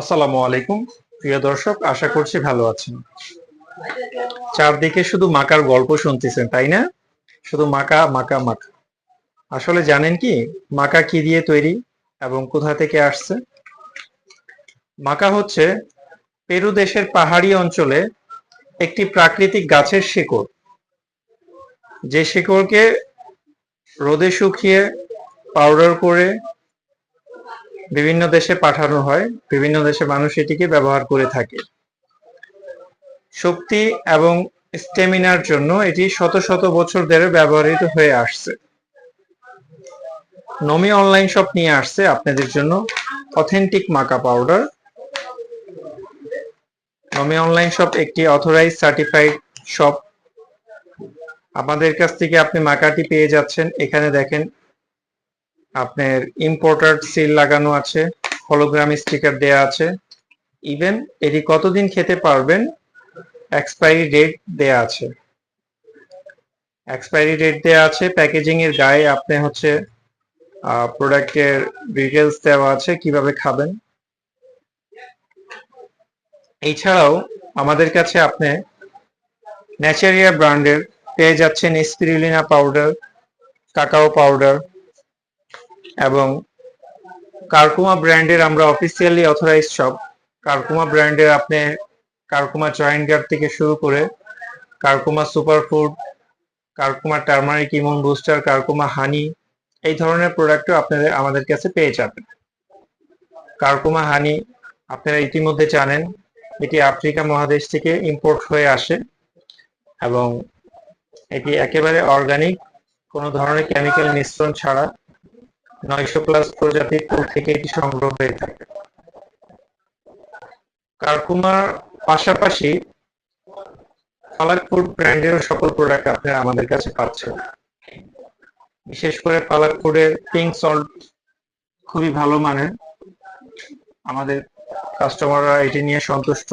আসসালামু আলাইকুম। প্রিয় দর্শক, আশা করছি ভালো আছেন। চারদিকে শুধু মাকার গল্প শুনতেছেন, তাই না? শুধু মাকা মাকা মাকা। আসলে জানেন কি, মাকা কি দিয়ে তৈরি এবং কোথা থেকে আসছে? মাকা হচ্ছে পেরু দেশের পাহাড়ি অঞ্চলে একটি প্রাকৃতিক গাছের শিকড়। যে শিকড়কে রোদে শুকিয়ে পাউডার করে বিভিন্ন দেশে পাঠানো হয়, বিভিন্ন দেশে মানুষ এটিকে ব্যবহার করে থাকে। শক্তি এবং স্টেমিনার জন্য এটি শত শত বছর ধরে ব্যবহৃত হয়ে আসছে। নমি অনলাইন শপ নিয়ে আসছে আপনাদের জন্য authentic maca powder. Nomi online shop একটি অথরাইজ সার্টিফাইড শপ। আমাদের কাছ থেকে আপনি মাকাটি পেয়ে যাচ্ছেন। এখানে দেখেন আপনার ইম্পোর্টার সিল লাগানো আছে হলোগ্রাম স্টিকার দেয়া আছে। ইভেন এটি কতদিন খেতে পারবেন এক্সপায়ারি ডেট দেয়া আছে। এক্সপায়ারি ডেট দেয়া আছে প্যাকেজিং এর গায়ে আপনি হচ্ছে প্রোডাক্টের ডিটেলস দেওয়া আছে, কীভাবে খাবেন। এছাড়াও আমাদের কাছে আপনি ন্যাচারিয়া ব্র্যান্ডের পেয়ে যাচ্ছেন স্পিরুলিনা পাউডার কাকাও পাউডার এবং কারকুমা ব্র্যান্ডের আমরা অফিসিয়ালি অথরাইজ শপ কারকুমা ব্র্যান্ডের আপনি কারকুমা জয়েন্ট থেকে শুরু করে Curcuma superfood Curcuma turmeric immune booster Curcuma honey এই ধরনের প্রোডাক্টও আপনাদের আমাদের কাছে পেয়ে যাবেন। কারকুমা হানি আপনারা ইতিমধ্যে জানেন, এটি আফ্রিকা মহাদেশ থেকে ইম্পোর্ট হয়ে আসে এবং এটি একেবারে অর্গানিক কোনো ধরনের কেমিক্যাল মিশ্রণ ছাড়া। নয়শো প্লাস প্রজাতির ফুল থেকে এটি সংগ্রহ হয়ে থাকে। কারকুমার পাশাপাশি পালাক ফুড ব্র্যান্ডের সকল প্রোডাক্ট আপনারা আমাদের কাছে পাচ্ছেন। বিশেষ করে পালাক ফুডের পিঙ্ক সল্ট খুবই ভালো মানের। আমাদের কাস্টমাররা এটি নিয়ে সন্তুষ্ট।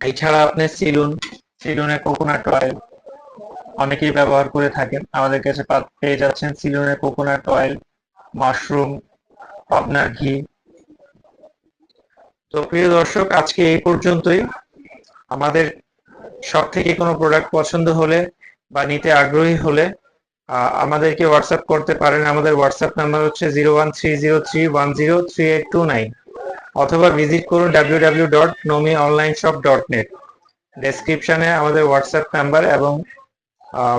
এছাড়া আপনি সিলুন সিলুনের কোকোনাট অয়েল অনেকেই ব্যবহার করে থাকেন। আমাদের কাছে পেয়ে যাচ্ছেন সিলনের কোকোনাট অয়েল, মাশরুম পাবনার ঘি। তো প্রিয় দর্শক, আজকে এই পর্যন্তই। আমাদের সব থেকে কোনো প্রোডাক্ট পছন্দ হলে বা নিতে আগ্রহী হলে আমাদেরকে হোয়াটসঅ্যাপ করতে পারেন। আমাদের হোয়াটসঅ্যাপ নাম্বার হচ্ছে zero one three zero three one zero three eight two nine অথবা ভিজিট করুন W W dot Nomi online shop dot net ডেসক্রিপশনে আমাদের হোয়াটসঅ্যাপ নাম্বার এবং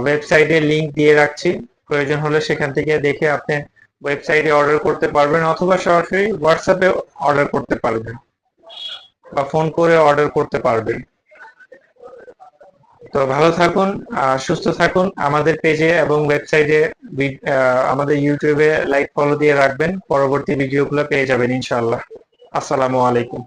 ওয়েবসাইটে লিংক দিয়ে রাখছি। প্রয়োজন হলে সেখান থেকে দেখে আপনি ওয়েবসাইটে অর্ডার করতে পারবেন অথবা সরাসরি হোয়াটসঅ্যাপে অর্ডার করতে পারবেন বা ফোন করে অর্ডার করতে পারবেন। তো ভালো থাকুন সুস্থ থাকুন। আমাদের পেজে এবং ওয়েবসাইটে আমাদের ইউটিউবে লাইক ফলো দিয়ে রাখবেন। পরবর্তী ভিডিওগুলো পেয়ে যাবেন ইনশাআল্লাহ। আসসালামু আলাইকুম।